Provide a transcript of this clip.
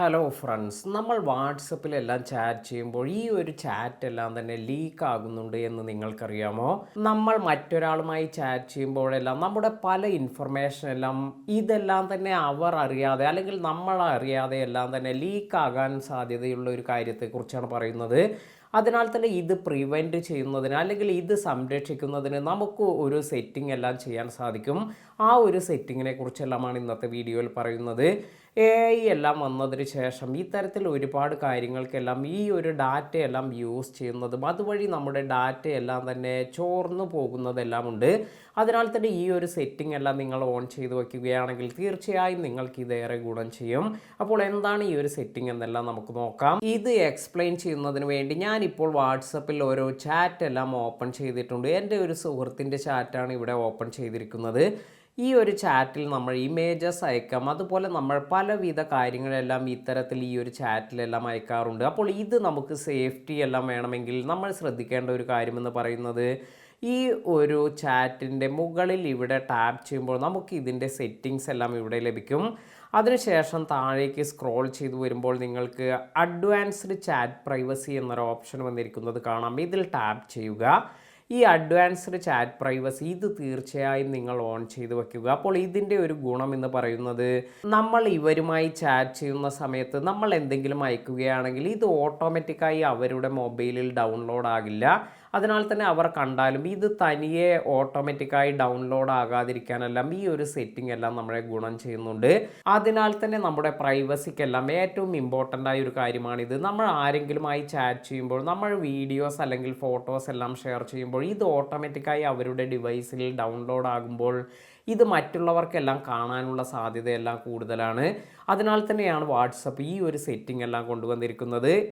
Hello friends നമ്മൾ വാട്സപ്പിലെല്ലാം chat ചെയ്യുമ്പോൾ ഈ ഒരു ചാറ്റ് എല്ലാം തന്നെ ലീക്ക് ആകുന്നുണ്ട് എന്ന് നിങ്ങൾക്കറിയാമോ? നമ്മൾ മറ്റൊരാളുമായി ചാറ്റ് ചെയ്യുമ്പോഴെല്ലാം നമ്മുടെ പല ഇൻഫർമേഷൻ എല്ലാം ഇതെല്ലാം തന്നെ അവർ അറിയാതെ അല്ലെങ്കിൽ നമ്മൾ അറിയാതെ എല്ലാം തന്നെ ലീക്ക് ആകാൻ സാധ്യതയുള്ള ഒരു കാര്യത്തെക്കുറിച്ചാണ് പറയുന്നത്. അതിനാൽ തന്നെ ഇത് പ്രിവെന്റ് ചെയ്യുന്നതിന് അല്ലെങ്കിൽ ഇത് സംരക്ഷിക്കുന്നതിന് നമുക്ക് ഒരു സെറ്റിംഗ് എല്ലാം ചെയ്യാൻ സാധിക്കും. ആ ഒരു സെറ്റിങ്ങിനെ കുറിച്ചെല്ലാമാണ് ഇന്നത്തെ വീഡിയോയിൽ പറയുന്നത്. എ ഐ എല്ലാം വന്നതിന് ശേഷം ഇത്തരത്തിൽ ഒരുപാട് കാര്യങ്ങൾക്കെല്ലാം ഈ ഒരു ഡാറ്റയെല്ലാം യൂസ് ചെയ്യുന്നതും അതുവഴി നമ്മുടെ ഡാറ്റയെല്ലാം തന്നെ ചോർന്നു പോകുന്നതെല്ലാം ഉണ്ട് അതിനാൽ തന്നെ ഈ ഒരു സെറ്റിംഗ് എല്ലാം നിങ്ങൾ ഓൺ ചെയ്ത് വയ്ക്കുകയാണെങ്കിൽ തീർച്ചയായും നിങ്ങൾക്ക് ഇതേറെ ഗുണം ചെയ്യും. അപ്പോൾ എന്താണ് ഈ ഒരു സെറ്റിംഗ് എന്നെല്ലാം നമുക്ക് നോക്കാം. ഇത് എക്സ്പ്ലെയിൻ ചെയ്യുന്നതിന് വേണ്ടി ഞാനിപ്പോൾ വാട്സപ്പിൽ ഓരോ ചാറ്റ് എല്ലാം ഓപ്പൺ ചെയ്തിട്ടുണ്ട്. എന്റെ ഒരു സുഹൃത്തിന്റെ ചാറ്റാണ് ഇവിടെ ഓപ്പൺ ചെയ്തിരിക്കുന്നത്. ഈ ഒരു ചാറ്റിൽ നമ്മൾ ഇമേജസ് അയക്കാം. അതുപോലെ നമ്മൾ പലവിധ കാര്യങ്ങളെല്ലാം ഇത്തരത്തിൽ ഈ ഒരു ചാറ്റിലെല്ലാം അയക്കാറുണ്ട്. അപ്പോൾ ഇത് നമുക്ക് സേഫ്റ്റി എല്ലാം വേണമെങ്കിൽ നമ്മൾ ശ്രദ്ധിക്കേണ്ട ഒരു കാര്യമെന്ന് പറയുന്നത് ഈ ഒരു ചാറ്റിന്റെ മുകളിൽ ഇവിടെ ടാപ്പ് ചെയ്യുമ്പോൾ നമുക്ക് ഇതിന്റെ സെറ്റിങ്സ് എല്ലാം ഇവിടെ ലഭിക്കും. അതിനുശേഷം താഴേക്ക് സ്ക്രോൾ ചെയ്ത് വരുമ്പോൾ നിങ്ങൾക്ക് അഡ്വാൻസ്ഡ് ചാറ്റ് പ്രൈവസി എന്നൊരു ഓപ്ഷൻ വന്നിരിക്കുന്നത് കാണാം. ഇതിൽ ടാപ്പ് ചെയ്യുക. ഈ അഡ്വാൻസ്ഡ് ചാറ്റ് പ്രൈവസി ഇത് തീർച്ചയായും നിങ്ങൾ ഓൺ ചെയ്ത് വെക്കുക. അപ്പോൾ ഇതിന്റെ ഒരു ഗുണം എന്ന് പറയുന്നത് നമ്മൾ ഇവരുമായി ചാറ്റ് ചെയ്യുന്ന സമയത്ത് നമ്മൾ എന്തെങ്കിലും അയക്കുകയാണെങ്കിൽ ഇത് ഓട്ടോമാറ്റിക്കായി അവരുടെ മൊബൈലിൽ ഡൗൺലോഡ് ആകില്ല. അതിനാൽ തന്നെ അവർ കണ്ടാലും ഇത് തനിയെ ഓട്ടോമാറ്റിക്കായി ഡൗൺലോഡ് ആകാതിരിക്കാനെല്ലാം ഈ ഒരു സെറ്റിംഗ് എല്ലാം നമ്മളെ ഗുണം ചെയ്യുന്നുണ്ട്. അതിനാൽ തന്നെ നമ്മുടെ പ്രൈവസിക്കെല്ലാം ഏറ്റവും ഇമ്പോർട്ടന്റ് ആയ ഒരു കാര്യമാണിത്. നമ്മൾ ആരെങ്കിലുമായി ചാറ്റ് ചെയ്യുമ്പോൾ നമ്മൾ വീഡിയോസ് അല്ലെങ്കിൽ ഫോട്ടോസ് എല്ലാം ഷെയർ ചെയ്യുമ്പോൾ ഇത് ഓട്ടോമാറ്റിക്കായി അവരുടെ ഡിവൈസിൽ ഡൗൺലോഡ് ആകുമ്പോൾ ഇത് മറ്റുള്ളവർക്കെല്ലാം കാണാനുള്ള സാധ്യതയെല്ലാം കൂടുതലാണ്. അതിനാൽ തന്നെയാണ് വാട്സപ്പ് ഈ ഒരു സെറ്റിംഗ് എല്ലാം കൊണ്ടുവന്നിരിക്കുന്നത്.